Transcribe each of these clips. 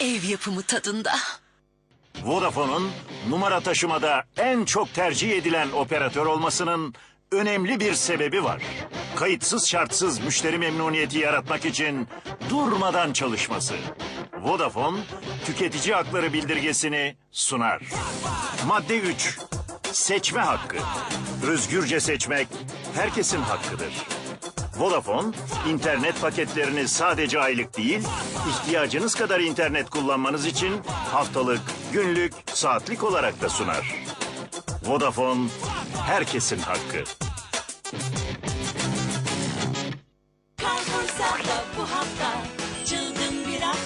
Ev yapımı tadında. Vodafone'un numara taşımada en çok tercih edilen operatör olmasının önemli bir sebebi var. Kayıtsız şartsız müşteri memnuniyeti yaratmak için durmadan çalışması. Vodafone tüketici hakları bildirgesini sunar. Madde 3. Seçme hakkı. Özgürce seçmek herkesin hakkıdır. Vodafone, internet paketlerini sadece aylık değil, ihtiyacınız kadar internet kullanmanız için haftalık, günlük, saatlik olarak da sunar. Vodafone, herkesin hakkı.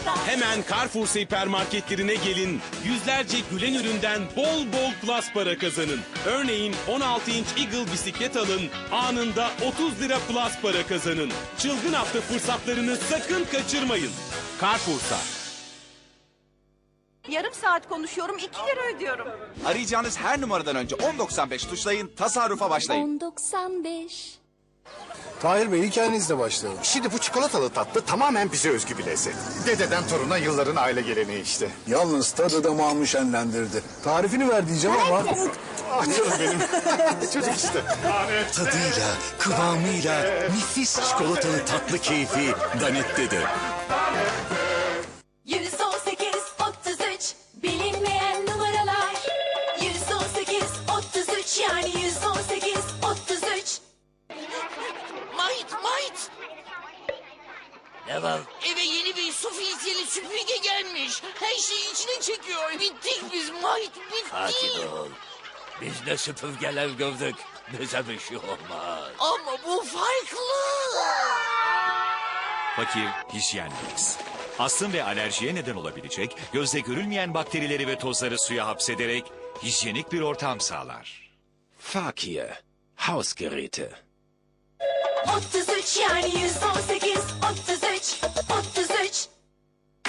Hemen Carrefour süpermarketlerine gelin. Yüzlerce gülen üründen bol bol plus para kazanın. Örneğin 16 inç Eagle bisiklet alın. Anında 30 lira plus para kazanın. Çılgın hafta fırsatlarını sakın kaçırmayın. Carrefour'sa. Yarım saat konuşuyorum 2 lira ödüyorum. Arayacağınız her numaradan önce 1095 tuşlayın, tasarrufa başlayın. 1095. Tahir Bey hikayenizle başlayalım. Şimdi bu çikolatalı tatlı tamamen bize özgü bir lezzet. Dededen toruna yılların aile geleneği işte. Yalnız tadı damağımı şenlendirdi. Tarifini ver diyeceğim ama... Ah canım benim. Çocuk işte. Tadıyla, kıvamıyla nefis çikolatalı tatlı keyfi Danette'de. Ne var? Eve yeni bir su filtreli süpürge gelmiş. Her şeyi içine çekiyor. Bittik biz mayt bittik. ol. Biz de süpürgeler gördük. Bize bir şey olmaz. Ama bu farklı. Fakir Hijyen. Astım ve alerjiye neden olabilecek gözle görülmeyen bakterileri ve tozları suya hapsederek hijyenik bir ortam sağlar. Fakir. Hausgeräte. 33 yani 118 33 33.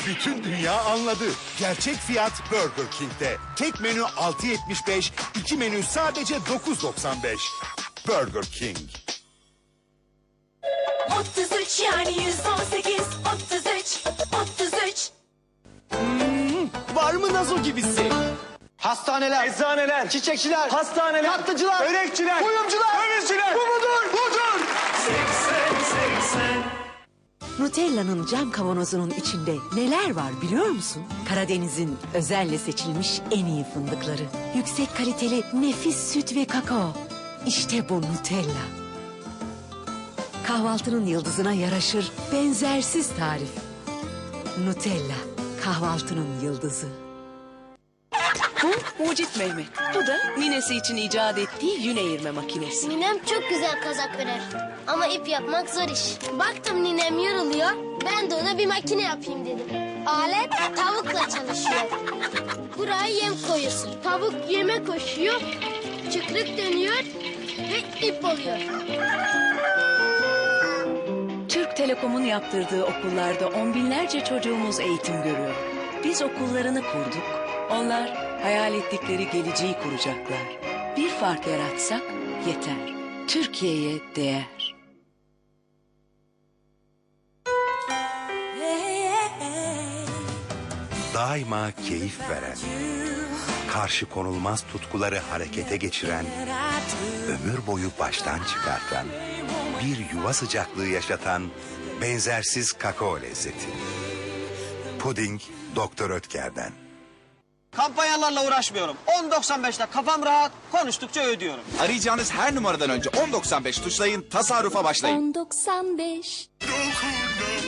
Bütün dünya anladı. Gerçek fiyat Burger King'de. Tek menü 6.75, iki menü sadece 9.95. Burger King. 33 yani 118 33 33. Var mı Nazo gibisi? Hastaneler, eczaneler, çiçekçiler, hastaneler, tatlıcılar, börekçiler, kuyumcular, dövizciler. Bu mudur? Budur. Nutella'nın cam kavanozunun içinde neler var biliyor musun? Karadeniz'in özelle seçilmiş en iyi fındıkları. Yüksek kaliteli nefis süt ve kakao. İşte bu Nutella. Kahvaltının yıldızına yaraşır benzersiz tarif. Nutella, kahvaltının yıldızı. Bu Mucit Mehmet. Bu da ninesi için icat ettiği yün eğirme makinesi. Ninem çok güzel kazak örer. Ama ip yapmak zor iş. Baktım ninem yoruluyor. Ben de ona bir makine yapayım dedim. Alet tavukla çalışıyor. Buraya yem koyuyorsun. Tavuk yeme koşuyor. Çıkrık dönüyor ve ip oluyor. Türk Telekom'un yaptırdığı okullarda on binlerce çocuğumuz eğitim görüyor. Biz okullarını kurduk. Onlar hayal ettikleri geleceği kuracaklar. Bir fark yaratsak yeter. Türkiye'ye değer. Daima keyif veren, karşı konulmaz tutkuları harekete geçiren, ömür boyu baştan çıkartan, bir yuva sıcaklığı yaşatan benzersiz kakao lezzeti. Puding Doktor Ötker'den. Kampanyalarla uğraşmıyorum. 1095'te kafam rahat, konuştukça ödüyorum. Arayacağınız her numaradan önce 1095 tuşlayın, tasarrufa başlayın. 1095. Dokunma,